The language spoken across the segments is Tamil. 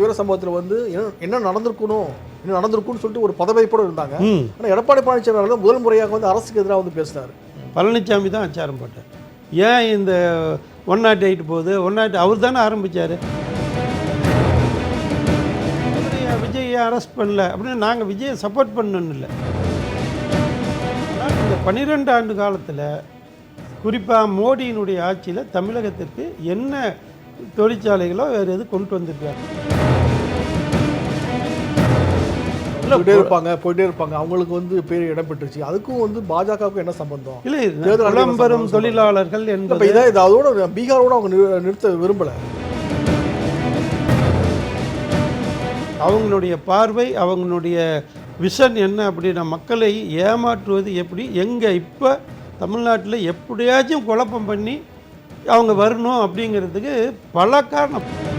துயர சம்பவத்தில் வந்து என்ன நடந்திருக்கணும் என்ன நடந்திருக்கும்னு சொல்லிட்டு ஒரு பதவிப்போடு இருந்தாங்க. ம். ஆனால் எடப்பாடி பழனிசாமி அவர்கள் முதல் முறையாக வந்து அரசுக்கு எதிராக வந்து பேசினார். பழனிசாமி தான் அச்சாரம் போட்டார். ஏன் இந்த ஒன் நாட் எயிட் போகுது? ஒன் நாட் அவர் தானே ஆரம்பித்தார் விஜயை அரெஸ்ட் பண்ணல. அப்படின்னு நாங்கள் விஜயை சப்போர்ட் பண்ணணும்னு இல்லை. இந்த பன்னிரெண்டு ஆண்டு காலத்தில் குறிப்பாக மோடியினுடைய ஆட்சியில் தமிழகத்திற்கு என்ன தொழிற்சாலைகளோ வேறு எது கொண்டு வந்திருக்காங்க போயிட்டே இருப்பாங்க போயிட்டே இருப்பாங்க. அவங்களுக்கு வந்து பேர் இடம் பெற்றுச்சு அதுக்கும் வந்து பாஜகவுக்கும் என்ன சம்பந்தம்? இல்லை சம்பந்தம். தொழிலாளர்கள் என்பது இதை இது அதோட பீகாரோட அவங்க நிறு- நிறுத்த விரும்பல. அவங்களுடைய பார்வை அவங்களுடைய விஷன் என்ன அப்படின்னா மக்களை ஏமாற்றுவது எப்படி? எங்கே இப்போ தமிழ்நாட்டில் எப்படியாச்சும் குழப்பம் பண்ணி அவங்க வரணும் அப்படிங்கிறதுக்கு பல காரணம்.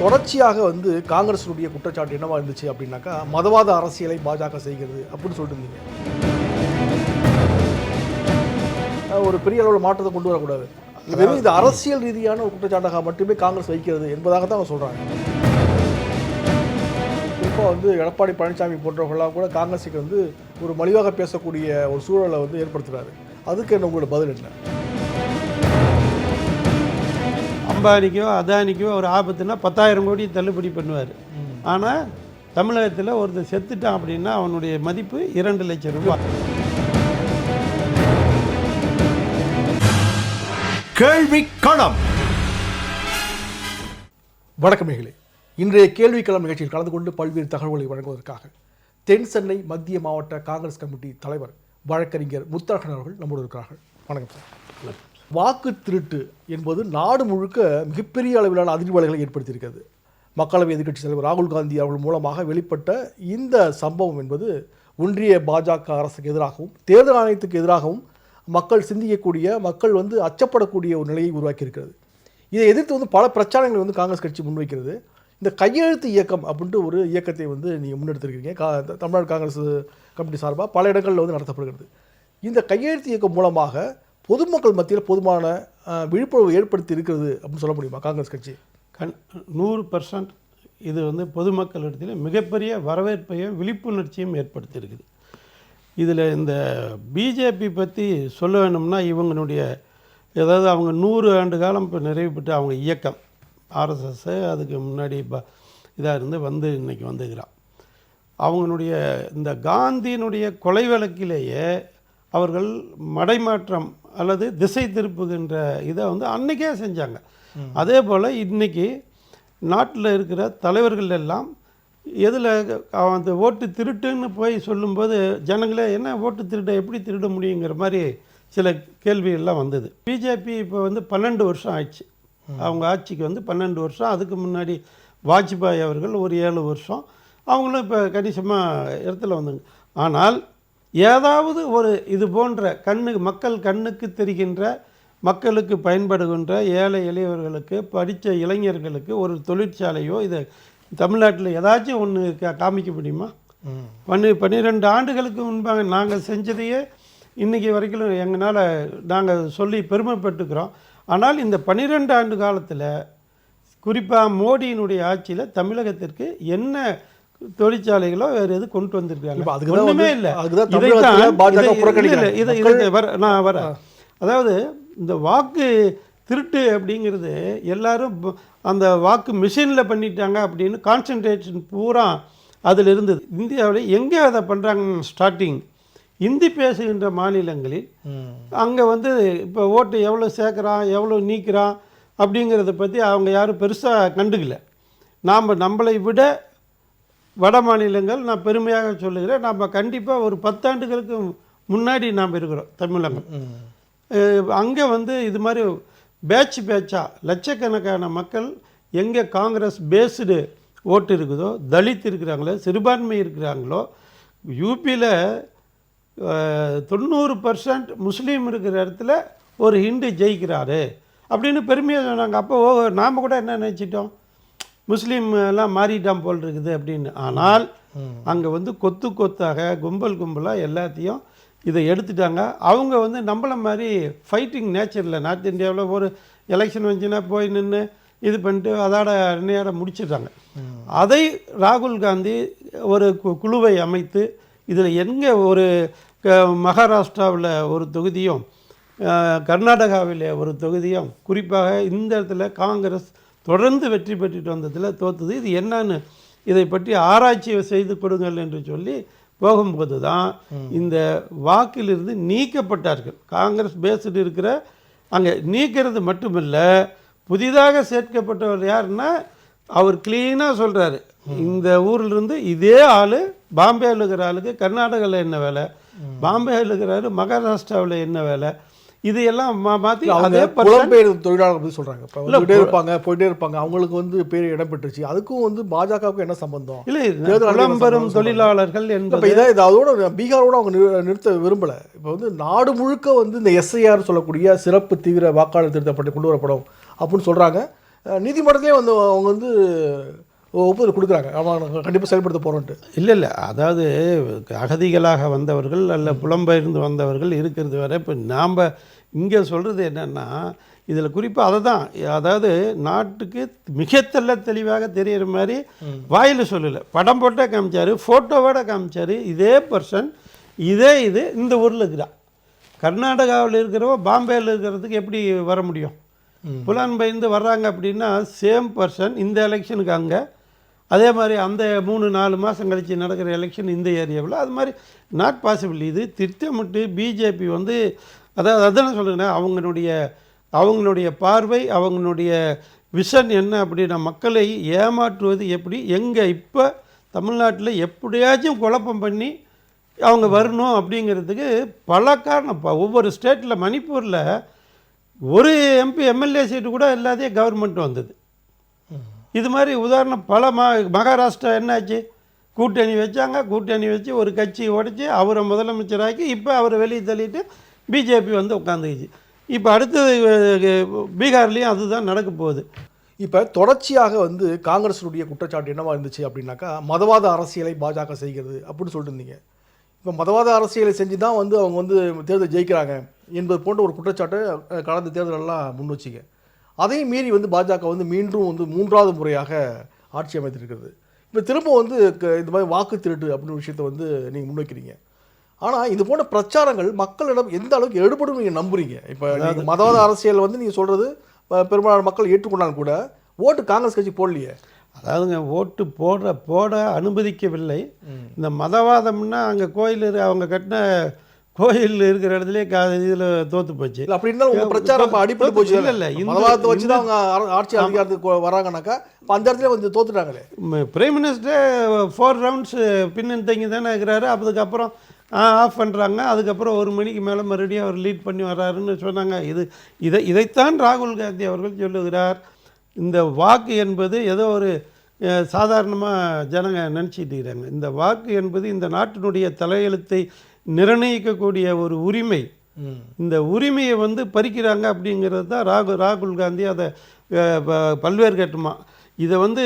தொடர்ச்சியாக வந்து காங்கிரஸினுடைய குற்றச்சாட்டு என்னவா இருந்துச்சு அப்படின்னாக்கா மதவாத அரசியலை பாஜக செய்கிறது அப்படின்னு சொல்லிட்டு இருந்தீங்க. ஒரு பெரிய அளவில் மாற்றத்தை கொண்டு வரக்கூடாது. வெறும் இது அரசியல் ரீதியான ஒரு குற்றச்சாட்டாக மட்டுமே காங்கிரஸ் வைக்கிறது என்பதாக தான் அவங்க சொல்கிறாங்க இப்போ வந்து எடப்பாடி பழனிசாமி போன்றவர்களாக கூட காங்கிரஸுக்கு வந்து ஒரு மலிவாக பேசக்கூடிய ஒரு சூழலை வந்து ஏற்படுத்துகிறாரு அதுக்கு என்ன உங்களோட பதில் என்ன? அம்பானிக்கோ அதானிக்கோ ஒரு ஆபத்துனா பத்தாயிரம் கோடி தள்ளுபடி பண்ணுவார். ஆனால் தமிழகத்தில் ஒருத்தர் செத்துட்டான் அப்படின்னா அவனுடைய மதிப்பு இரண்டு லட்சம் ரூபாய் கேள்வி களம். வணக்கம் இன்றைய இன்றைய கேள்விக்களம் நிகழ்ச்சியில் கலந்து கொண்டு பல்வேறு தகவல்களை வழங்குவதற்காக தென் சென்னை மத்திய மாவட்ட காங்கிரஸ் கமிட்டி தலைவர் வழக்கறிஞர் முத்தரகன் அவர்கள் நம்மோடு இருக்கிறார்கள். வணக்கம் சார். வாக்கு திருட்டு என்பது நாடு முழுக்க மிகப்பெரிய அளவிலான அதிர்வலைகளை ஏற்படுத்தியிருக்கிறது. மக்களவை எதிர்க்கட்சி தலைவர் ராகுல் காந்தி அவர்கள் மூலமாக வெளிப்பட்ட இந்த சம்பவம் என்பது ஒன்றிய பாஜக அரசுக்கு எதிராகவும் தேர்தல் ஆணையத்துக்கு எதிராகவும் மக்கள் சிந்திக்கக்கூடிய மக்கள் வந்து அச்சப்படக்கூடிய ஒரு நிலையை உருவாக்கியிருக்கிறது. இதை எதிர்த்து வந்து பல பிரச்சாரங்களை வந்து காங்கிரஸ் கட்சி முன்வைக்கிறது. இந்த கையெழுத்து இயக்கம் அப்படின்ட்டு ஒரு இயக்கத்தை வந்து நீங்கள் முன்னெடுத்திருக்கீங்க. கா தமிழ்நாடு காங்கிரஸ் கமிட்டி சார்பாக பல இடங்களில் வந்து நடத்தப்படுகிறது. இந்த கையெழுத்து இயக்கம் மூலமாக பொதுமக்கள் மத்தியில் போதுமான விழிப்புணர்வு ஏற்படுத்தி இருக்கிறது அப்படின்னு சொல்ல முடியுமா காங்கிரஸ் கட்சி? கண் நூறு பர்சன்ட் இது வந்து பொதுமக்களிடத்தில் மிகப்பெரிய வரவேற்பையும் விழிப்புணர்ச்சியும் ஏற்படுத்தியிருக்குது. இதில் இந்த பிஜேபி பற்றி சொல்ல வேணும்னா இவங்களுடைய ஏதாவது அவங்க நூறு ஆண்டு காலம் இப்போ நிறைவு பெற்ற அவங்க இயக்கம் ஆர்எஸ்எஸ் அதுக்கு முன்னாடி ப இதாக இருந்து வந்து இன்றைக்கி வந்துக்கிறான். அவங்களுடைய இந்த காந்தியினுடைய கொலை வழக்கிலேயே அவர்கள் மடைமாற்றம் அல்லது திசை திருப்புகின்ற இதை வந்து அன்னைக்கே செஞ்சாங்க. அதே போல் இன்னைக்கு நாட்டில் இருக்கிற தலைவர்கள் எல்லாம் எதில் அந்த ஓட்டு திருட்டுன்னு போய் சொல்லும்போது ஜனங்களே என்ன ஓட்டு திருட எப்படி திருட முடியுங்கிற மாதிரி சில கேள்விகள்லாம் வந்தது. பிஜேபி இப்போ வந்து பன்னெண்டு வருஷம் ஆயிடுச்சு. அவங்க ஆட்சிக்கு வந்து பன்னெண்டு வருஷம். அதுக்கு முன்னாடி வாஜ்பாய் அவர்கள் ஒரு ஏழு வருஷம். அவங்களும் இப்போ கணிசமாக இடத்துல வந்தாங்க. ஆனால் ஏதாவது ஒரு இது போன்ற கண்ணுக்கு மக்கள் கண்ணுக்கு தெரிகின்ற மக்களுக்கு பயன்படுகின்ற ஏழை எளியவர்களுக்கு படித்த இளைஞர்களுக்கு ஒரு தொழிற்சாலையோ இதை தமிழ்நாட்டில் ஏதாச்சும் ஒன்று காமிக்க முடியுமா? பன்னி பன்னிரெண்டு ஆண்டுகளுக்கு முன்பாக நாங்கள் செஞ்சதையே இன்றைக்கி வரைக்கும் எங்களால் நாங்கள் சொல்லி பெருமைப்பட்டுக்கிறோம். ஆனால் இந்த பன்னிரெண்டு ஆண்டு காலத்தில் குறிப்பாக மோடியினுடைய ஆட்சியில் தமிழகத்திற்கு என்ன தொழிற்சாலைகளோ வேறு எது கொண்டு வந்திருக்காங்க? அதுக்கு ஒன்றுமே இல்லை. இதை- இதை வர நான் வரேன். அதாவது இந்த வாக்கு திருட்டு அப்படிங்கிறது எல்லாரும் அந்த வாக்கு மிஷினில் பண்ணிட்டாங்க அப்படின்னு கான்சன்ட்ரேஷன் பூரா அதில் இருந்தது. இந்தியாவில் எங்கே அதை பண்ணுறாங்க ஸ்டார்டிங் இந்தி பேசுகின்ற மாநிலங்களில் அங்கே வந்து இப்போ ஓட்டு எவ்வளோ சேர்க்குறான் எவ்வளோ நீக்கிறான் அப்படிங்கிறத பற்றி அவங்க யாரும் பெருசாக கண்டுக்கல. நாம் நம்மளை விட வட மாநிலங்கள் நான் பெருமையாக சொல்லுகிறேன். நம்ம கண்டிப்பாக ஒரு பத்தாண்டுகளுக்கு முன்னாடி நாம் இருக்கிறோம் தமிழகம். அங்கே வந்து இது மாதிரி பேட்ச் பேட்சாக லட்சக்கணக்கான மக்கள் எங்கே காங்கிரஸ் பேஸ்டு ஓட்டு இருக்குதோ தலித் இருக்கிறாங்களோ சிறுபான்மை இருக்கிறாங்களோ யூபியில் தொண்ணூறு பர்சன்ட் முஸ்லீம் இருக்கிற இடத்துல ஒரு ஹிந்து ஜெயிக்கிறாரு அப்படின்னு பெருமையாக சொன்னாங்க. அப்போ நாம் கூட என்ன நினச்சிட்டோம்? முஸ்லீம் எல்லாம் மாறிட்டான் போல் இருக்குது அப்படின்னு. ஆனால் அங்கே வந்து கொத்து கொத்தாக கும்பல் கும்பலாக எல்லாத்தையும் இதை எடுத்துட்டாங்க. அவங்க வந்து நம்மள மாதிரி ஃபைட்டிங் நேச்சரில் நார்த் இந்தியாவில் ஒரு எலெக்ஷன் வந்துச்சுன்னா போய் நின்று இது பண்ணிட்டு அதோட நேரம் முடிச்சிடுறாங்க. அதை ராகுல் காந்தி ஒரு கு- குழுவை அமைத்து இதில் எங்கே ஒரு க மகாராஷ்டிராவில் ஒரு தொகுதியும் கர்நாடகாவில் ஒரு தொகுதியும் குறிப்பாக இந்த இடத்துல காங்கிரஸ் தொடர்ந்து வெற்றி பெற்றுட்டு வந்ததில் தோத்துது. இது என்னன்னு இதை பற்றி ஆராய்ச்சி செய்து கொடுங்கள் என்று சொல்லி போகும்போது தான் இந்த வாக்கிலிருந்து நீக்கப்பட்டார்கள். காங்கிரஸ் பேஸ்டு இருக்கிற அங்கே நீக்கிறது மட்டுமில்லை புதிதாக சேர்க்கப்பட்டவர் யாருன்னா அவர் க்ளீனாக சொல்கிறாரு இந்த ஊர்ல இருந்து இதே ஆள் பாம்பேயில் இருக்கிற ஆளுக்கு கர்நாடகாவில் என்ன வேலை? பாம்பேயில் இருக்கிறாரு மகாராஷ்டிராவில் என்ன வேலை? இது எல்லாம் மாற்றி அதே புலம்பெயர் தொழிலாளர் பத்தி சொல்றாங்க. இப்போ வந்துட்டே இருப்பாங்க போயிட்டே இருப்பாங்க. அவங்களுக்கு வந்து பேர் இடம் பெற்றுச்சு அதுக்கும் வந்து பாஜகவுக்கும் என்ன சம்பந்தம்? இல்லை புலம்பெறும் தொழிலாளர்கள் என்பது இதை இது அதோட பீகாரோட அவங்க நிறு- நிறுத்த விரும்பல. இப்போ வந்து நாடு முழுக்க வந்து இந்த எஸ்ஐஆர் சொல்லக்கூடிய சிறப்பு தீவிர வாக்காளர் திருத்தப்பட்டு கொண்டு வரப்படும் அப்படின்னு சொல்றாங்க. அஹ் நீதிமன்றத்திலே வந்து அவங்க வந்து ஒப்புதல் கொடுக்குறாங்க. அவங்க கண்டிப்பாக செயல்படுத்த போறோன்ட்டு. இல்லை இல்லை. அதாவது அகதிகளாக வந்தவர்கள் அல்ல புலம்பெயர்ந்து வந்தவர்கள் இருக்கிறது வரை இப்போ நாம் இங்கே சொல்கிறது என்னென்னா இதில் குறிப்பாக அதை தான் அதாவது நாட்டுக்கு மிக தெள்ள தெளிவாக தெரியிற மாதிரி வாயில் சொல்லலை. படம் போட்டே காமிச்சாரு ஃபோட்டோவோட காமிச்சாரு இதே பர்சன் இதே இது இந்த ஊரில் இருக்கிறா. கர்நாடகாவில் இருக்கிறவ பாம்பேயில் இருக்கிறதுக்கு எப்படி வர முடியும்? புலன்பெயர்ந்து வர்றாங்க அப்படின்னா சேம் பர்சன் இந்த எலெக்ஷனுக்கு அங்கே அதே மாதிரி அந்த மூணு நாலு மாதம் கழித்து நடக்கிற எலெக்ஷன் இந்த ஏரியாவில் அது மாதிரி நாட் பாசிபிள் இது திட்டமிட்டு பிஜேபி வந்து அதாவது அதான் சொல்லுங்கண்ணா அவங்களுடைய அவங்களுடைய பார்வை அவங்களுடைய விஷன் என்ன அப்படின்னா மக்களை ஏமாற்றுவது எப்படி எங்கே இப்போ தமிழ்நாட்டில் எப்படியாச்சும் குழப்பம் பண்ணி அவங்க வரணும் அப்படிங்கிறதுக்கு பல காரணம். ஒவ்வொரு ஸ்டேட்டில் மணிப்பூரில் ஒரு எம்பி எம்எல்ஏ சீட்டு கூட இல்லாதே கவர்மெண்ட் வந்தது. இது மாதிரி உதாரணம் பல ம மகாராஷ்டிரா என்னாச்சு? கூட்டணி வச்சாங்க கூட்டணி வச்சு ஒரு கட்சி உடச்சி அவரை முதலமைச்சராக்கி இப்போ அவரை வெளியே தள்ளிட்டு பிஜேபி வந்து உட்காந்துக்குச்சு. இப்போ அடுத்தது பீகார்லேயும் அதுதான் நடக்க போகுது. இப்போ தொடர்ச்சியாக வந்து காங்கிரஸினுடைய குற்றச்சாட்டு என்னவா இருந்துச்சு அப்படின்னாக்கா மதவாத அரசியலை பாஜக செய்கிறது அப்படின்னு சொல்லிட்டு இருந்தீங்க. இப்போ மதவாத அரசியலை செஞ்சு தான் வந்து அவங்க வந்து தேர்தல் ஜெயிக்கிறாங்க என்பது போன்ற ஒரு குற்றச்சாட்டை கடந்த தேர்தலெல்லாம் முன் வச்சுங்க. அதையும் மீறி வந்து பாஜக வந்து மீண்டும் வந்து மூன்றாவது முறையாக ஆட்சி அமைத்திருக்கிறது. இப்போ திரும்ப வந்து இந்த மாதிரி வாக்கு திருட்டு அப்படின்னு விஷயத்தை வந்து நீங்கள் முன்வைக்கிறீங்க. ஆனால் இது போன்ற பிரச்சாரங்கள் மக்களிடம் எந்த அளவுக்கு எடுபடும் நீங்கள் நம்புறீங்க? இப்போ மதவாத அரசியல் வந்து நீங்கள் சொல்கிறது பெரும்பாலான மக்கள் ஏற்றுக்கொண்டாலும் கூட ஓட்டு காங்கிரஸ் கட்சி போடலையே. அதாவதுங்க ஓட்டு போட போட அனுமதிக்கவில்லை. இந்த மதவாதம்னா அங்கே கோயில் அவங்க கட்டின கோயில் இருக்கிற இடத்துலயே கா இதில் தோத்து போச்சு. இல்ல அப்படி இருந்தாலும் உங்க பிரச்சாரம் அப்ப அடிப்பட்டு போச்சு இல்ல, இல்ல, இந்த- மதவாதத்தை வச்சு தான் அவங்க ஆட்சி அதிகாரத்துக்கு வராங்கனாக்கா அப்ப அந்த இடத்துல கொஞ்சம் தோத்துட்டாங்களே. பிரைம் மினிஸ்டர் ஃபோர் ரவுண்ட்ஸ் பின்னந்தங்கி தானே இருக்கிறாரு. அதுக்கப்புறம் ஆஃப் பண்ணுறாங்க அதுக்கப்புறம் ஒரு மணிக்கு மேலே மறுபடியும் அவர் லீட் பண்ணி வர்றாருன்னு சொன்னாங்க. இது இதை இதைத்தான் ராகுல் காந்தி அவர்கள் சொல்லுகிறார். இந்த வாக்கு என்பது ஏதோ ஒரு சாதாரணமாக ஜனங்க நினச்சிட்டு இருக்கிறாங்க இந்த வாக்கு என்பது இந்த நாட்டினுடைய தலையெழுத்தை நிர்ணயிக்கக்கூடிய ஒரு உரிமை. இந்த உரிமையை வந்து பறிக்கிறாங்க அப்படிங்கிறது தான் ராகுல் ராகுல் காந்தி அதை பல்வேறு கட்டமா. இதை வந்து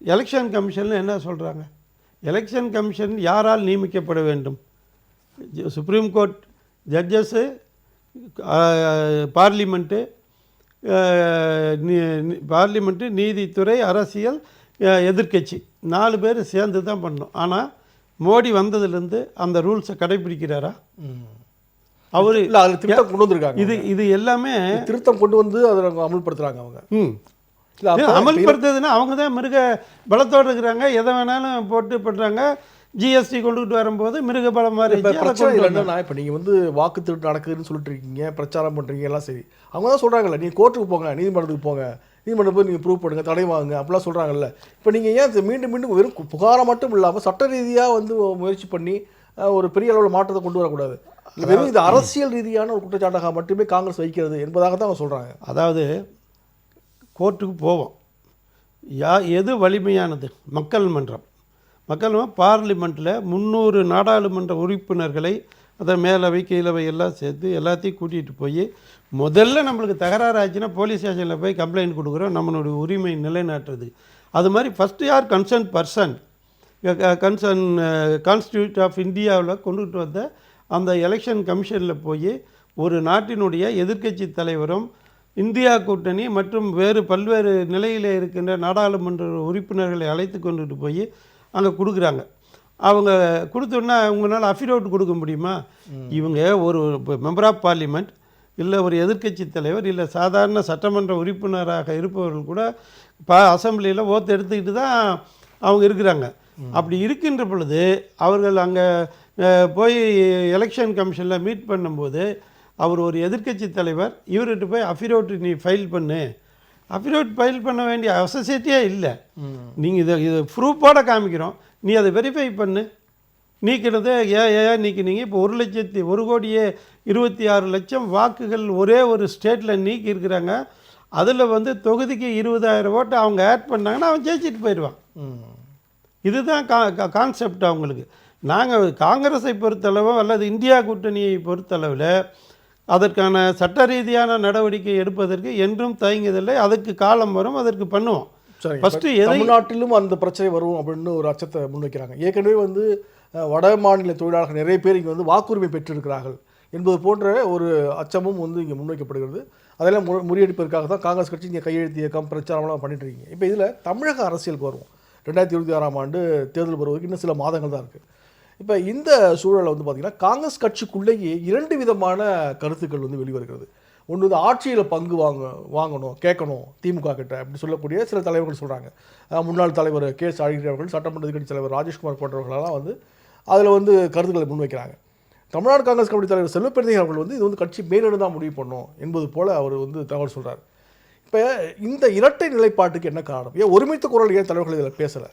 எலெக்ஷன் கமிஷனில் என்ன சொல்கிறாங்க எலெக்ஷன் கமிஷன் யாரால் நியமிக்கப்பட வேண்டும்? Supreme court judges parliament parliament நீதித்துறை அரசியல் அஹ், எதிர்க்கட்சி. நாலு பேர் சேர்ந்து தான் பண்ணணும். ஆனால் மோடி வந்ததுலேருந்து அந்த ரூல்ஸை கடைபிடிக்கிறாரா? அவர் இல்ல அதுல திருத்தம் கொண்டு வந்திருக்காங்க இது இது எல்லாமே திருத்தம் கொண்டு வந்து அதை அவங்க அமல்படுத்துறாங்க அவங்க. ம். அமல்படுத்துறதுன்னா அவங்க தான் மிருக பலத்தோடு இருக்கிறாங்க. எதை வேணாலும் போட்டு பண்ணுறாங்க ஜிஎஸ்டி கொண்டுகிட்டு வரும்போது மிருக பலம் மாதிரி பிரச்சனை. என்னன்னா இப்ப நீங்க வந்து வாக்கு திருட்டு நடக்குதுன்னு சொல்லிட்டு இருக்கீங்க பிரச்சாரம் பண்றீங்க எல்லாம் சரி. அவங்க தான் சொல்றாங்கல்ல நீங்க கோர்ட்டுக்கு போங்க நீதிமன்றத்துக்கு போங்க. நீதிமன்றம் போய் நீங்க ப்ரூவ் பண்ணுங்க தடை வாங்குங்க அப்படிலாம் சொல்றாங்கல்ல. இப்ப நீங்க ஏன் மீண்டும் மீண்டும் வெறும் புகாரை மட்டும் இல்லாம சட்ட ரீதியா வந்து முயற்சி பண்ணி ஒரு பெரிய அளவில் மாற்றத்தை கொண்டு வரக்கூடாது. வெறும் இது அரசியல் ரீதியான ஒரு குற்றச்சாட்டாக மட்டுமே காங்கிரஸ் வைக்கிறது என்பதாக தான் அவங்க சொல்றாங்க. அதாவது கோர்ட்டுக்கு போவோம். யா எது வலிமையானது? மக்கள் மன்றம். மக்கள் பார்லிமெண்ட்டில் முந்நூறு நாடாளுமன்ற உறுப்பினர்களை அதை மேலவை கீழவை எல்லாம் சேர்த்து எல்லாத்தையும் கூட்டிகிட்டு போய் முதல்ல நம்மளுக்கு தகராறு ஆச்சுன்னா போலீஸ் ஸ்டேஷனில் போய் கம்ப்ளைண்ட் கொடுக்குறோம். நம்மளுடைய உரிமை நிலைநாட்டுறது. அது மாதிரி ஃபஸ்ட்டு யார் concern person concern constitute of இந்தியாவில் கொண்டுகிட்டு வந்த அந்த எலெக்ஷன் கமிஷனில் போய் ஒரு நாட்டினுடைய எதிர்க்கட்சி தலைவரும் இந்தியா கூட்டணி மற்றும் வேறு பல்வேறு நிலையில் இருக்கின்ற நாடாளுமன்ற உறுப்பினர்களை அழைத்து கொண்டுட்டு போய் அங்கே கொடுக்குறாங்க. அவங்க கொடுத்தோன்னா உங்களால் அஃபிடவிட் கொடுக்க முடியுமா? இவங்க ஒரு மெம்பர் ஆஃப் பார்லிமெண்ட் இல்லை ஒரு எதிர்க்கட்சி தலைவர் இல்லை சாதாரண சட்டமன்ற உறுப்பினராக இருப்பவர்கள் கூட பா அசம்பிளியில் ஓத்து எடுத்துக்கிட்டு தான் அவங்க இருக்கிறாங்க. அப்படி இருக்கின்ற பொழுது அவர்கள் அங்கே போய் எலெக்ஷன் கமிஷனில் மீட் பண்ணும்போது அவர் ஒரு எதிர்க்கட்சி தலைவர் இவர்கிட்ட போய் அஃபிடவிட் நீ ஃபைல் பண்ணு. அஃபிடவிட் ஃபைல் பண்ண வேண்டிய அவசியத்தையே இல்லை. நீங்கள் இதை இது ப்ரூஃபோட காமிக்கிறோம். நீ அதை வெரிஃபை பண்ணு. நீக்கினது ஏன் ஏன் நீக்கினீங்க. இப்போ ஒரு லட்சத்தி ஒரு கோடியே இருபத்தி ஆறு லட்சம் வாக்குகள் ஒரே ஒரு ஸ்டேட்டில் நீக்கி இருக்கிறாங்க. அதில் வந்து தொகுதிக்கு இருபதாயிரம் ஓட்டு அவங்க ஆட் பண்ணாங்கன்னா அவன் ஜெயிச்சிட்டு போயிடுவான். இதுதான் கா கான்செப்ட் அவங்களுக்கு. நாங்கள் காங்கிரஸை பொறுத்தளவு அல்லது இந்தியா கூட்டணியை பொறுத்தளவில் அதற்கான சட்ட ரீதியான நடவடிக்கை எடுப்பதற்கு என்றும் தயங்குதில்லை அதுக்கு காலம் வரும் அதற்கு பண்ணுவோம். ஃபஸ்ட்டு தமிழ்நாட்டிலும் அந்த பிரச்சனை வரும் அப்படின்னு ஒரு அச்சத்தை முன்வைக்கிறாங்க. ஏற்கனவே வந்து வட மாநில தொழிலாளர்கள் நிறைய பேர் இங்கே வந்து வாக்குரிமை பெற்றிருக்கிறார்கள் என்பது போன்ற ஒரு அச்சமும் வந்து இங்கே முன்வைக்கப்படுகிறது. அதெல்லாம் மு முறியடிப்பதற்காக தான் காங்கிரஸ் கட்சி இங்கே கையெழுத்து இயக்கம் பிரச்சாரம்லாம் பண்ணிட்டு இருக்கீங்க. இப்போ இதில் தமிழக அரசியலுக்கு வருவோம். ரெண்டாயிரத்தி இருபத்தி ஆறாம் ஆண்டு தேர்தல் வருவதற்கு இன்னும் சில மாதங்கள் தான் இருக்குது இப்போ இந்த சூழலில் வந்து பார்த்திங்கன்னா காங்கிரஸ் கட்சிக்குள்ளேயே இரண்டு விதமான கருத்துக்கள் வந்து வெளிவருகிறது. ஒன்று வந்து ஆட்சியில் பங்கு வாங்க வாங்கணும் கேட்கணும் திமுக கிட்ட அப்படி சொல்லக்கூடிய சில தலைவர்கள் சொல்கிறாங்க முன்னாள் தலைவர் கே எஸ் அழகிரி அவர்கள் சட்டமன்ற எதிர்கட்சி தலைவர் ராஜேஷ்குமார் போன்றவர்களெல்லாம் வந்து அதில் வந்து கருத்துக்களை முன்வைக்கிறாங்க. தமிழ்நாடு காங்கிரஸ் கமிட்டி தலைவர் செல்வப்பெருந்தை அவர்கள் வந்து இது வந்து கட்சி மேலிடம் தான் முடிவு பண்ணும் என்பது போல அவர் வந்து தகவல் சொல்கிறார் இப்போ இந்த இரட்டை நிலைப்பாட்டுக்கு என்ன காரணம்? ஏன் ஒருமித்த குரல் ஏன் தலைவர்கள் இதில் பேசலை?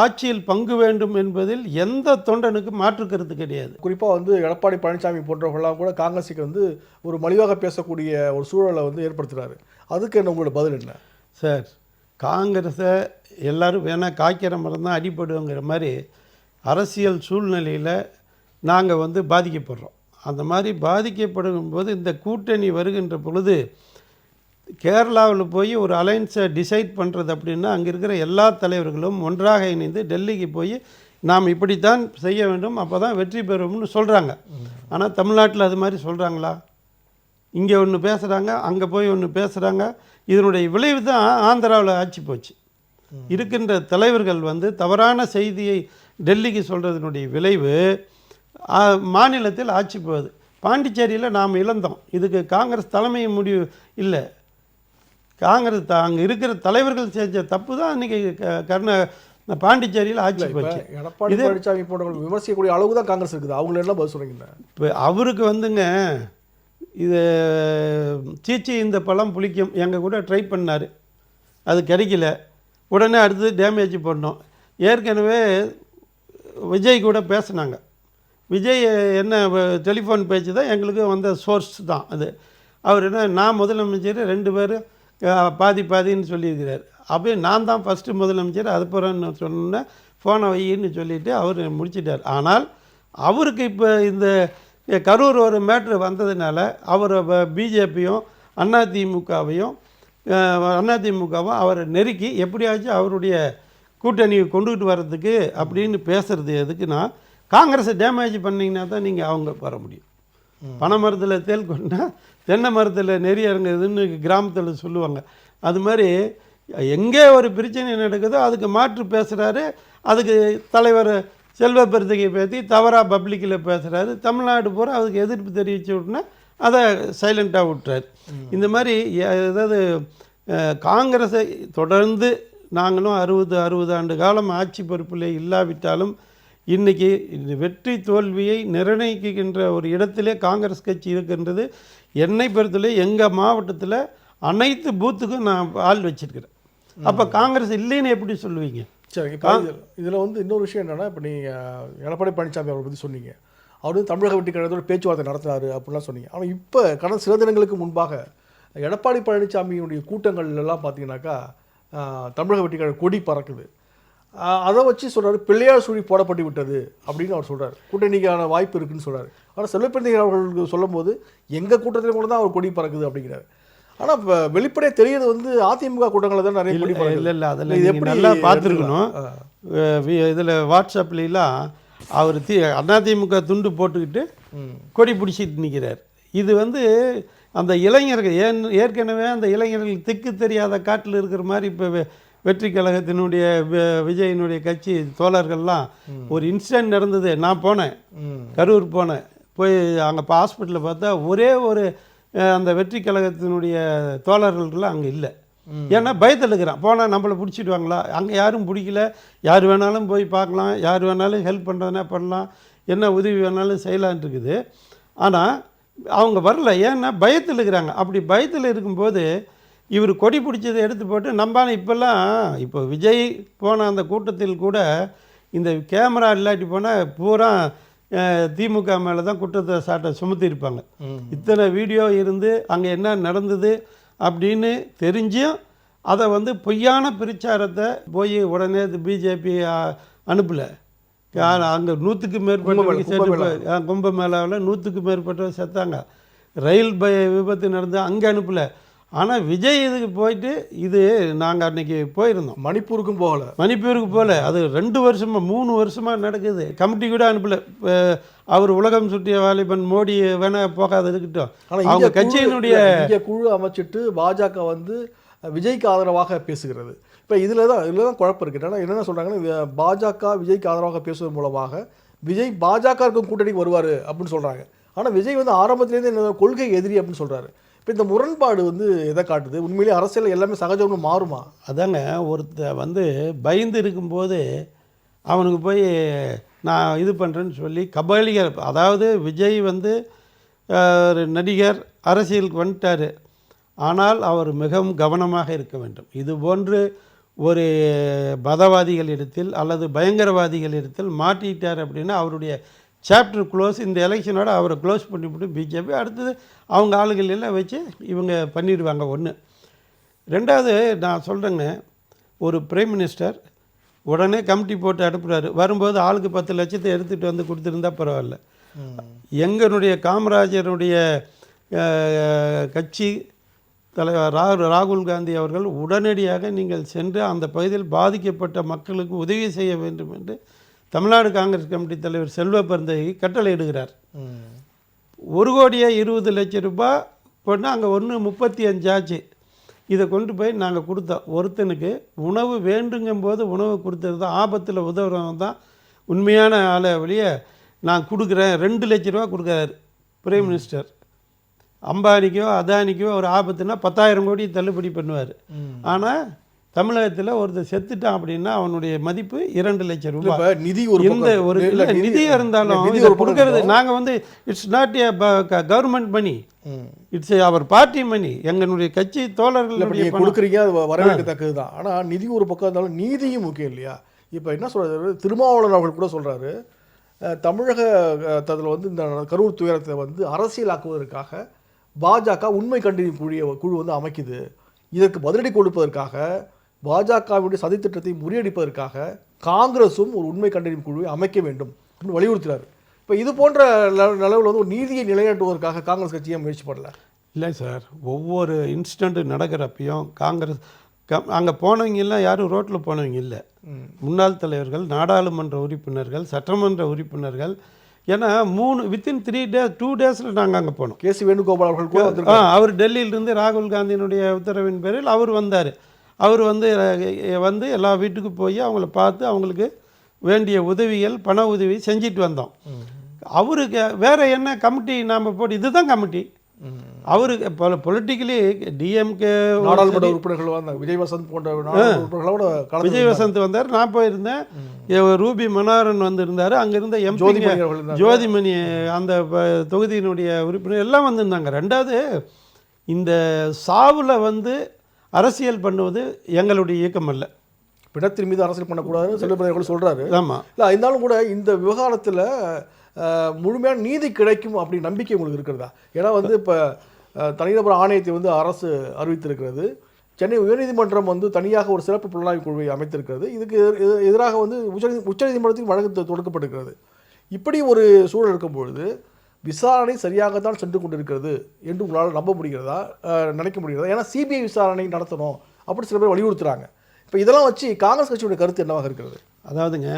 ஆட்சியில் பங்கு வேண்டும் என்பதில் எந்த தொண்டனுக்கு மாற்று கருத்து கிடையாது. குறிப்பாக வந்து எடப்பாடி பழனிசாமி போன்றவர்கள்லாம் கூட காங்கிரஸுக்கு வந்து ஒரு மலிவாக பேசக்கூடிய ஒரு சூழலை வந்து ஏற்படுத்துறாரு. அதுக்கு என்ன உங்களோட பதில் என்ன? சார் காங்கிரஸை எல்லாரும் வேணால் காய்க்கிற மரம் தான் அடிபடுங்கிற மாதிரி அரசியல் சூழ்நிலையில் நாங்கள் வந்து பாதிக்கப்படுறோம். அந்த மாதிரி பாதிக்கப்படும் போது இந்த கூட்டணி வருகின்ற பொழுது கேரளாவில் போய் ஒரு அலைன்ஸை டிசைட் பண்ணுறது அப்படின்னா அங்கே இருக்கிற எல்லா தலைவர்களும் ஒன்றாக இணைந்து டெல்லிக்கு போய் நாம் இப்படித்தான் செய்ய வேண்டும் அப்போ தான் வெற்றி பெறும்னு சொல்கிறாங்க. ஆனால் தமிழ்நாட்டில் அது மாதிரி சொல்கிறாங்களா? இங்கே ஒன்று பேசுகிறாங்க அங்கே போய் ஒன்று பேசுகிறாங்க. இதனுடைய விளைவு தான் ஆந்திராவில் ஆட்சி போச்சு. இருக்கின்ற தலைவர்கள் வந்து தவறான செய்தியை டெல்லிக்கு சொல்கிறதுனுடைய விளைவு மாநிலத்தில் ஆட்சி போகுது. பாண்டிச்சேரியில் நாம் இழந்தோம். இதுக்கு காங்கிரஸ் தலைமை முடிவு இல்லை. காங்கிரஸ் அங்கே இருக்கிற தலைவர்கள் செஞ்ச தப்பு தான் இன்றைக்கி கர்ண பாண்டிச்சேரியில் ஆட்சி போச்சு. எடப்பாடி பழனிசாமி போன்றவர்கள் விமர்சிக்கக்கூடிய அளவு தான் காங்கிரஸ் இருக்குது. அவங்கள என்ன பதில் சொல்றீங்க இப்போ அவருக்கு வந்துங்க இது சீச்சி இந்த பழம் புளிக்கும். எங்கள் கூட ட்ரை பண்ணார். அது கிடைக்கல. உடனே அடுத்து டேமேஜ் பண்ணோம். ஏற்கனவே விஜய் கூட பேசுனாங்க. விஜய் என்ன டெலிஃபோன் பேச்சு தான் எங்களுக்கு வந்த சோர்ஸ் தான் அது. அவர் என்ன நான் முதலமைச்சர் ரெண்டு பேரும் பாதி பாதின்னு சொல்லியிருக்கிறார். அப்படியே நான் தான் ஃபஸ்ட்டு முதலமைச்சர் அது பிறன்னு சொன்னேன் ஃபோனை வையின்னு சொல்லிவிட்டு அவர் முடிச்சிட்டார். ஆனால் அவருக்கு இப்போ இந்த கரூர் ஒரு மேட்ரு வந்ததுனால அவர் பிஜேபியும் அதிமுகவையும் அதிமுகவும் அவரை நெருக்கி எப்படியாச்சும் அவருடைய கூட்டணியை கொண்டுகிட்டு வர்றதுக்கு அப்படின்னு பேசுறது எதுக்குன்னா காங்கிரஸை டேமேஜ் பண்ணிங்கன்னா தான் நீங்கள் அவங்க வர முடியும். பனை மரத்தில் தேல் கொண்டா தென்னை மரத்தில் நெறி இறங்குதுன்னு கிராமத்தில் சொல்லுவாங்க. அது மாதிரி எங்கே ஒரு பிரச்சனை நடக்குதோ அதுக்கு மாற்று பேசுகிறாரு அதுக்கு தலைவர் செல்வ பெருந்தகை பற்றி தவறாக பப்ளிக்கில் பேசுகிறாரு தமிழ்நாடு பூரா அதுக்கு எதிர்ப்பு தெரிவித்த உடனே அதை சைலண்ட்டாக விட்டுறாரு. இந்த மாதிரி அஹ், காங்கிரஸை தொடர்ந்து நாங்களும் அறுபது அறுபது ஆண்டு காலம் ஆட்சி பொறுப்பில் இல்லாவிட்டாலும் இன்றைக்கி இந்த வெற்றி தோல்வியை நிர்ணயிக்கின்ற ஒரு இடத்திலே காங்கிரஸ் கட்சி இருக்கின்றது. என்னை பொறுத்தவரை எங்கள் மாவட்டத்தில் அனைத்து பூத்துக்கும் நான் ஆள் வச்சிருக்கிறேன். அப்போ காங்கிரஸ் இல்லைன்னு எப்படி சொல்லுவீங்க? சரி இப்போ இதில் வந்து இன்னொரு விஷயம் என்னன்னா இப்போ நீங்கள் எடப்பாடி பழனிசாமி அவரை பற்றி சொன்னீங்க. அவர் வந்து தமிழக வெட்டி கழகத்தோட பேச்சுவார்த்தை நடத்தினாரு அப்படிலாம் சொன்னீங்க. ஆனால் இப்போ கடந்த சில தினங்களுக்கு முன்பாக எடப்பாடி பழனிசாமியுடைய கூட்டங்கள் எல்லாம் பார்த்தீங்கன்னாக்கா தமிழக வெட்டி கழக கொடி பறக்குது. அதை வச்சு சொல்றாரு பிள்ளையார் சுழி போடப்பட்டு விட்டது அப்படின்னு அவர் சொல்றாரு. கூட்டணிக்கான வாய்ப்பு இருக்குன்னு சொல்றாரு. ஆனால் செல்வப்பிரந்தைகள் அவர்களுக்கு சொல்லும்போது எங்கள் கூட்டத்தில் கூட தான் அவர் கொடி பறக்குது அப்படிங்கிறாரு. ஆனால் இப்போ வெளிப்படையாக தெரியுது வந்து அதிமுக கூட்டங்களில் தான் நிறைய கொடி பறக்குது. இல்லை இல்லை அதில் இது எப்படி நல்லா எடுத்துக்கலாம்? பார்த்துருக்கணும் இதில் வாட்ஸ்அப்லாம் அவர் தி அதிமுக துண்டு போட்டுக்கிட்டு. கொடி பிடிச்சிட்டு நிற்கிறார் இது வந்து அந்த இளைஞர்கள் ஏன் ஏற்கனவே அந்த இளைஞர்கள் திக்கு தெரியாத காட்டில் இருக்கிற மாதிரி இப்போ வெற்றி கழகத்தினுடைய விஜயினுடைய கட்சி தோழர்கள்லாம் ஒரு இன்சிடென்ட் நடந்தது. நான் போனேன். கரூர் போனேன். போய் அங்கே இப்போ ஹாஸ்பிட்டலில் பார்த்தா ஒரே ஒரு அந்த வெற்றி கழகத்தினுடைய தோழர்கள்லாம் அங்கே இல்லை. ஏன்னா பயத்தில் இருக்கிறான் போனால் நம்மளை பிடிச்சிடுவாங்களா? அங்கே யாரும் பிடிக்கல. யார் வேணாலும் போய் பார்க்கலாம். யார் வேணாலும் ஹெல்ப் பண்ணுறதுனா பண்ணலாம். என்ன உதவி வேணாலும் செய்யலான் இருக்குது. ஆனால் அவங்க வரல. ஏன்னா பயத்தில் இருக்கிறாங்க அப்படி பயத்தில் இருக்கும்போது இவர் கொடி பிடிச்சதை எடுத்து போட்டு நம்பான இப்போல்லாம் இப்போ விஜய் போன அந்த கூட்டத்தில் கூட இந்த கேமரா இல்லாட்டி போனால் பூரா திமுக மேலே தான் குற்றத்தை சாட்டை சுமத்தியிருப்பாங்க. இத்தனை வீடியோ இருந்து அங்கே என்ன நடந்தது அப்படின்னு தெரிஞ்சும் அதை வந்து பொய்யான பிரச்சாரத்தை போய் உடனே பிஜேபி அனுப்பலை. அங்கே நூற்றுக்கு போய்- ஆ, கும்பமேளாவில் நூற்றுக்கு மேற்பட்டவர் செத்தாங்க. ரயில் ப விபத்து நடந்து அங்கே அனுப்பலை. ஆனால் விஜய் இதுக்கு போயிட்டு இது நாங்கள் அன்னைக்கு போயிருந்தோம். மணிப்பூருக்கும் போகல. மணிப்பூருக்கு போகல. அது ரெண்டு வருஷமா மூணு வருஷமா நடக்குது. கமிட்டி கூட அனுப்பல. அவர் உலகம் சுற்றிய வாலிபன் மோடி வேணா போகாத இருக்கட்டும் அவங்க கட்சியினுடைய குழு அமைச்சிட்டு பாஜக வந்து விஜய்க்கு ஆதரவாக பேசுகிறது. இப்போ இதில் தான் இதில் தான் குழப்பம் இருக்குது என்னன்னா என்னென்ன சொல்கிறாங்கன்னா பாஜக விஜய்க்கு ஆதரவாக பேசுவதன் மூலமாக விஜய் பாஜக இருக்கும் கூட்டணிக்கு வருவார் அப்படின்னு சொல்கிறாங்க ஆனால் விஜய் வந்து ஆரம்பத்திலேருந்து என்ன கொள்கை எதிரி அப்படின்னு சொல்கிறாரு இப்போ இந்த முரண்பாடு வந்து எதை காட்டுது? உண்மையிலேயே அரசியல் எல்லாமே சகஜம்னு மாறுமா? அதாங்க ஒருத்த வந்து பயந்து இருக்கும்போது அவனுக்கு போய் நான் இது பண்ணுறேன்னு சொல்லி கபாலிகர் அதாவது விஜய் வந்து ஒரு நடிகர் அரசியலுக்கு வந்துட்டார். ஆனால் அவர் மிகவும் கவனமாக இருக்க வேண்டும். இது போன்று ஒரு மதவாதிகளிடத்தில் அல்லது பயங்கரவாதிகளிடத்தில் மாட்டிட்டார் அப்படின்னா அவருடைய சாப்டர் க்ளோஸ் இந்த எலெக்ஷனோட அவரை க்ளோஸ் பண்ணிவிட்டு பிஜேபி அடுத்தது அவங்க ஆளுகள் எல்லாம் வச்சு இவங்க பண்ணிடுவாங்க ஒன்று ரெண்டாவது நான் சொல்கிறேங்க ஒரு பிரைம் மினிஸ்டர் உடனே கமிட்டி போட்டு அனுப்புகிறாரு வரும்போது ஆளுக்கு பத்து லட்சத்தை எடுத்துகிட்டு வந்து கொடுத்துருந்தா பரவாயில்ல. எங்களுடைய காமராஜருடைய கட்சி தலைவர் ரா ராகுல் காந்தி அவர்கள் உடனடியாக நீங்கள் சென்று அந்த பகுதியில் பாதிக்கப்பட்ட மக்களுக்கு உதவி செய்ய வேண்டும் என்று தமிழ்நாடு காங்கிரஸ் கமிட்டி தலைவர் செல்வ பெருந்தகை கட்டளையிடுகிறார் ஒரு கோடியே இருபது லட்சம் ரூபாய் போட்டு அங்கே ஒன்று முப்பத்தி அஞ்சாச்சு இதை கொண்டு போய் நாங்கள் கொடுத்தோம். ஒருத்தனுக்கு உணவு வேண்டுங்கும் போது உணவு கொடுத்தது தான் ஆபத்தில் உதவுறவன் தான். உண்மையான ஆளை வெளியே நான் கொடுக்குறேன் ரெண்டு லட்ச ரூபா கொடுக்குறாரு பிரைம் மினிஸ்டர் அம்பானிக்கோ அதானிக்கோ ஒரு ஆபத்துனா பத்தாயிரம் கோடி தள்ளுபடி பண்ணுவார். ஆனால் தமிழகத்தில் ஒருத்தர் செத்துட்டான் அப்படின்னா அவனுடைய மதிப்பு இரண்டு லட்சம் ரூபாய். நிதி ஒரு இந்த ஒரு நிதி- இருந்தாலும் இதை கொடுக்கறது. நாங்கள் வந்து it's not a government money. It's our party money எங்களுடைய கட்சி நீங்கள் பணம். கொடுக்குறீங்க அது வரவேற்கத்தக்கது தான். ஆனால் நிதி ஒரு பக்கம் இருந்தாலும் நீதியும் முக்கியம் இல்லையா? இப்போ என்ன சொல்றாரு? திருமாவளவன் அவர்கள் கூட சொல்கிறாரு தமிழக அதில் வந்து இந்த கரூர் துயரத்தை வந்து அரசியலாக்குவதற்காக பாஜக உண்மை கண்டறியும் குழிய குழு வந்து அமைக்குது. இதற்கு பதிலடி கொடுப்பதற்காக பாஜகவுடைய சதித்திட்டத்தை முறியடிப்பதற்காக காங்கிரஸும் ஒரு உண்மை கண்டறியும் குழுவை அமைக்க வேண்டும் அப்படின்னு வலியுறுத்துறாரு இப்போ இது போன்ற நிலவில் வந்து ஒரு நீதியை நிலைநாட்டுவதற்காக காங்கிரஸ் கட்சியை முயற்சி பண்ணல இல்லை சார். ஒவ்வொரு இன்சிடெண்ட் நடக்கிறப்பையும் காங்கிரஸ் கம் அங்கே போனவங்க எல்லாம் யாரும் ரோட்டில் போனவங்க இல்லை. முன்னாள் தலைவர்கள் நாடாளுமன்ற உறுப்பினர்கள் சட்டமன்ற உறுப்பினர்கள். ஏன்னா மூணு வித்தின் த்ரீ டேஸ் டூ டேஸில் நாங்கள் அங்கே போனோம். கே சி வேணுகோபால் அவர்கள் கூட அவர் டெல்லியிலிருந்து ராகுல் காந்தியினுடைய உத்தரவின் பேரில் அவர் வந்தார். அவர் வந்து வந்து எல்லா வீட்டுக்கு போய் அவங்கள பார்த்து அவங்களுக்கு வேண்டிய உதவிகள் பண உதவி செஞ்சுட்டு வந்தோம். அவருக்கு வேற என்ன கமிட்டி நாம் போட்டு இதுதான் கமிட்டி. அவருக்கு பொ பொலிட்டிக்கலி டிஎம்கே நாடாளுமன்ற உறுப்பினர்கள் வந்தாங்க. விஜய் வசந்த் போன்ற உறுப்பினர்களோட விஜய் வசந்த் வந்தார் நான் போயிருந்தேன் ரூபி மனோகரன் வந்திருந்தார் அங்கே இருந்த எம்பி ஜோதிமணி அந்த தொகுதியினுடைய உறுப்பினர் எல்லாம் வந்திருந்தாங்க. ரெண்டாவது இந்த சாவில் வந்து அரசியல் பண்ணுவது எங்களுடைய இயக்கம் அல்ல பிணத்தின் மீது அரசியல் பண்ணக்கூடாதுன்னு செல்வபிரதர் கூட சொல்றாரு. ஆமாம் இல்லை இருந்தாலும் கூட இந்த விவகாரத்தில் முழுமையான நீதி கிடைக்கும் அப்படி நம்பிக்கை உங்களுக்கு இருக்கிறதா? ஏன்னா வந்து இப்போ தனிநபர் ஆணையத்தை வந்து அரசு அறிவித்திருக்கிறது. சென்னை உயர்நீதிமன்றம் வந்து தனியாக ஒரு சிறப்பு புலனாய்வு குழுவை அமைத்திருக்கிறது. இதுக்கு எதிர்- எதிராக வந்து உச்சநீதி உச்சநீதிமன்றத்தில் வழக்கு தொடுக்கப்பட்டிருக்கிறது. இப்படி ஒரு சூழல் இருக்கும்பொழுது விசாரணை சரியாகத்தான் சென்று கொண்டிருக்கிறது என்று உங்களால் நம்ப முடிகிறதா நினைக்க முடிகிறதா? ஏன்னா சிபிஐ விசாரணை நடத்தணும் அப்படி சில பேர் வலியுறுத்துறாங்க. இப்போ இதெல்லாம் வச்சு காங்கிரஸ் கட்சியுடைய கருத்து என்னவாக இருக்கிறது? அதாவதுங்க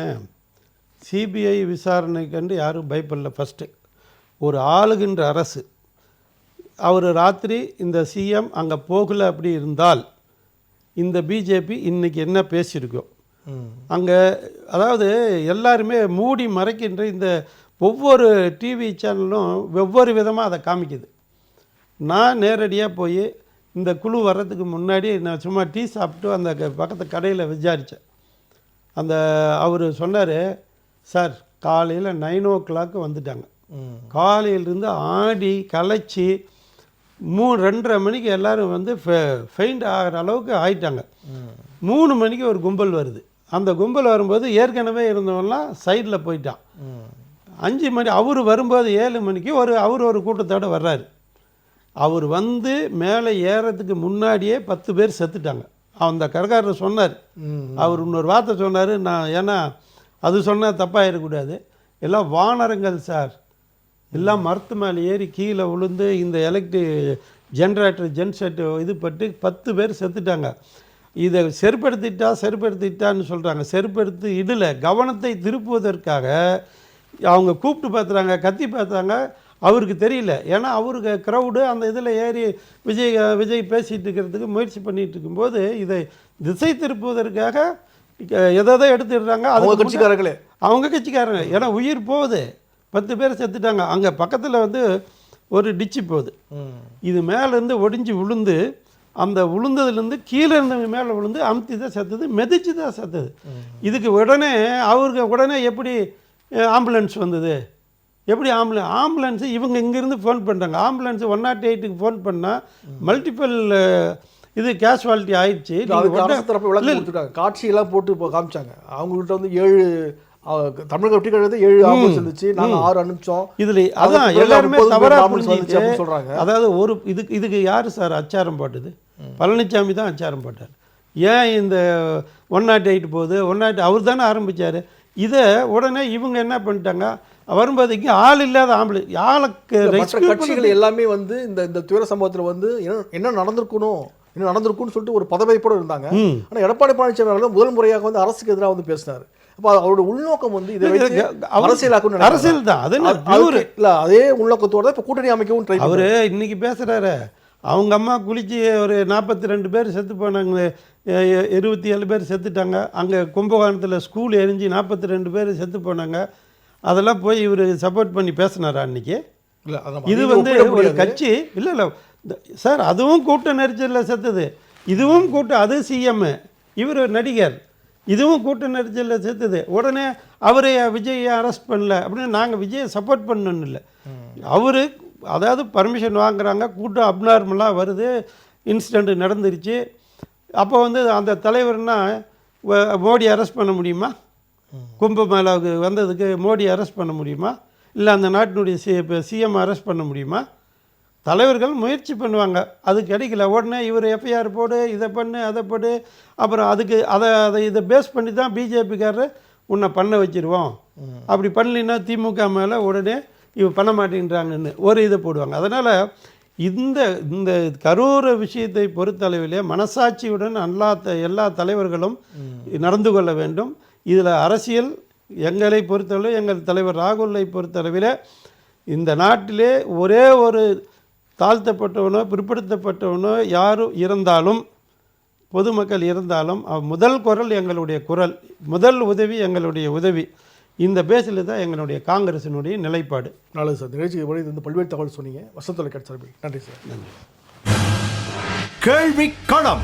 சிபிஐ விசாரணை கண்டு யாரும் பயப்படல ஃபஸ்ட்டு ஒரு ஆளுகின்ற அரசு அவர் ராத்திரி இந்த சிஎம் அங்கே போகல அப்படி இருந்தால் இந்த பிஜேபி இன்னைக்கு என்ன பேசியிருக்கோம் அங்கே அதாவது எல்லாருமே மூடி மறைக்கின்ற இந்த ஒவ்வொரு டிவி சேனலும் ஒவ்வொரு விதமாக அதை காமிக்குது. நான் நேரடியாக போய் இந்த குழு வர்றதுக்கு முன்னாடி நான் சும்மா டீ சாப்பிட்டு அந்த பக்கத்து கடையில் விசாரித்தேன் அந்த அவர் சொன்னார் சார் காலையில் நைன் ஓ கிளாக்கு வந்துட்டாங்க காலையிலேருந்து ஆடி களைச்சி மூ ரெண்டரை மணிக்கு எல்லாரும் வந்து ஃபெயிண்ட் ஆகிற அளவுக்கு ஆயிட்டாங்க. மூணு மணிக்கு ஒரு கும்பல் வருது. அந்த கும்பல் வரும்போது ஏற்கனவே இருந்தவன்லாம் சைடில் போயிட்டான். அஞ்சு மணி அவர் வரும்போது ஏழு மணிக்கு ஒரு அவர் ஒரு கூட்டத்தோட வர்றாரு. அவர் வந்து மேலே ஏறதுக்கு முன்னாடியே பத்து பேர் செத்துட்டாங்க. அந்த கரகாரர் சொன்னார். அவர் இன்னொரு வார்த்தை சொன்னார் நான் ஏன்னா அது சொன்னால் தப்பாக இருக்கக்கூடாது எல்லாம் வானரங்கள் சார். எல்லாம் மரத்து மேலே ஏறி கீழே விழுந்து இந்த எலக்ட்ரிக் ஜென்ரேட்டர் ஜென்செட் இது பட்டு பத்து பேர் செத்துட்டாங்க. இதை செருப்படுத்திட்டா செருப்படுத்திட்டான்னு சொல்கிறாங்க செருப்படுத்தி இதில் கவனத்தை திருப்புவதற்காக அவங்க கூப்பிட்டு பார்த்துறாங்க கத்தி பார்த்தாங்க அவருக்கு தெரியல. ஏன்னா அவருக்கு க்ரௌடு அந்த இதில் ஏறி விஜய் விஜய் பேசிகிட்டு இருக்கிறதுக்கு முயற்சி பண்ணிட்டு இருக்கும்போது இதை திசை திருப்புவதற்காக எதை எடுத்துடுறாங்க அவங்க அதுக்கு கட்சிக்காரர்களே அவங்க கட்சிக்காரங்க. ஏன்னா உயிர் போகுது. பத்து பேர் செத்துட்டாங்க. அங்கே பக்கத்தில் வந்து ஒரு டிச்சு போகுது. இது மேலேருந்து ஒடிஞ்சு விழுந்து அந்த விழுந்ததுலேருந்து கீழே இருந்தவங்க மேலே விழுந்து அமுத்தி தான் செத்துது மிதிச்சு தான் செத்துது இதுக்கு உடனே அவருக்கு உடனே எப்படி ஆம்புலன்ஸ் வந்தது. எப்படி ஆம்புலன்ஸ் ஆம்புலன்ஸு இவங்க இங்கேருந்து ஃபோன் பண்ணுறாங்க ஆம்புலன்ஸ் ஒன் நாட் எயிட்டுக்கு ஃபோன் பண்ணால் மல்டிபிள் இது கேஷுவாலிட்டி ஆயிடுச்சு. தரப்பு விளக்கம் கொடுத்துருக்காங்க காட்சியெல்லாம் போட்டு இப்போ காமிச்சாங்க. அவங்கள்ட்ட வந்து ஏழு தமிழக வெற்றி கழகத்தில் ஏழு ஆம்புலன்ஸ் இருந்துச்சு நாங்க ஆறு அனுப்பிச்சோம். இதில் அதான் எல்லாருமே தவறாக சொல்றாங்க. புரிஞ்சுட்டு அதாவது ஒரு இதுக்கு இதுக்கு யார் சார் அச்சாரம் போட்டது? பழனிசாமி தான் அச்சாரம் போட்டார். ஏன் இந்த ஒன் நாட் எயிட் போகுது? ஒன் நாட் அவர் தானே ஆரம்பிச்சார். இதை உடனே இவங்க என்ன பண்ணிட்டாங்க? வரும்போதைக்கு ஆள் இல்லாத ஆம்புலன்ஸ் ஆளுக்கு கட்சிகள் எல்லாமே வந்து இந்த இந்த துயர சம்பவத்துல வந்து என்ன நடந்திருக்கணும் என்ன நடந்திருக்கும்னு சொல்லிட்டு ஒரு பதவிப்போட இருந்தாங்க. ம். ஆனா ஆனா எடப்பாடி பழனிசாமி அவர்கள் முதல் முறையாக வந்து அரசுக்கு எதிராக வந்து பேசினாரு. அப்ப அவரோட உள்நோக்கம் வந்து இதை அரசியலாக்கணும் அரசியல் தான் அது இல்ல அதே உள்நோக்கத்தோட இப்ப கூட்டணி அமைக்கவும் ட்ரை அவர் இன்னைக்கு பேசுகிறாரு அவங்க அம்மா குளிச்சு ஒரு நாற்பத்தி ரெண்டு பேர் செத்து போனாங்க. இருபத்தி ஏழு பேர் செத்துட்டாங்க. அங்கே கும்பகோணத்தில் ஸ்கூல் எரிஞ்சு நாற்பத்தி ரெண்டு பேர் செத்து போனாங்க. அதெல்லாம் போய் இவர் சப்போர்ட் பண்ணி பேசினாரா நம்ம இது வந்து ஒரு. கட்சி இல்லை இல்லை. சார் அதுவும் கூட்ட நெரிச்சலில் செத்துது. இதுவும் கூட்டம் அது சிஎம் இவர் நடிகர். இதுவும் கூட்ட நெரிச்சலில் செத்துது. உடனே அவரை விஜயை அரெஸ்ட் பண்ணல. அப்படின்னு நாங்கள் விஜயை சப்போர்ட் பண்ணணும் இல்லை. அவர் அதாவது பர்மிஷன் வாங்குறாங்க கூட்டம் அப்நார்மலாக வருது இன்சிடெண்ட் நடந்துருச்சு. அப்போ வந்து அந்த தலைவர்னா மோடி அரெஸ்ட் பண்ண முடியுமா? கும்பமேளாவுக்கு வந்ததுக்கு மோடி அரெஸ்ட் பண்ண முடியுமா? இல்லை அந்த நாட்டினுடைய சி சிஎம் அரெஸ்ட் பண்ண முடியுமா? தலைவர்கள் முயற்சி பண்ணுவாங்க. அது கிடைக்கல. உடனே இவர் எஃப்ஐஆர் போடு இதை பண்ணு அதை போடு. அப்புறம் அதுக்கு அதை அதை இதை பேஸ் பண்ணி தான் பிஜேபிக்காரர் உன்னை பண்ண வச்சிருவோம். அப்படி பண்ணலைன்னா திமுக மேலே உடனே இவ பண்ண மாட்டேங்கிறாங்கன்னு ஒரு இதை போடுவாங்க. அதனால் இந்த இந்த கரூர விஷயத்தை பொறுத்தளவிலே மனசாட்சியுடன் எல்லா த- எல்லா தலைவர்களும் நடந்து கொள்ள வேண்டும். இதில் அரசியல் எங்களை பொறுத்தளவு எங்கள் தலைவர் ராகுலை பொறுத்தளவில் இந்த நாட்டிலே ஒரே ஒரு தாழ்த்தப்பட்டவனோ பிற்படுத்தப்பட்டவனோ யாரும் இருந்தாலும் பொதுமக்கள் இருந்தாலும் முதல் குரல் எங்களுடைய குரல் முதல் உதவி எங்களுடைய உதவி. இந்த பேஸில் தான் எங்களுடைய காங்கிரசினுடைய நிலைப்பாடு. நல்லது சார் நிகழ்ச்சிக்கு வழி வந்து பல்வேறு தகவல் சொன்னீங்க. வசந்த தொலைக்காட்சி சார்பில். நன்றி சார். கேள்வி களம்.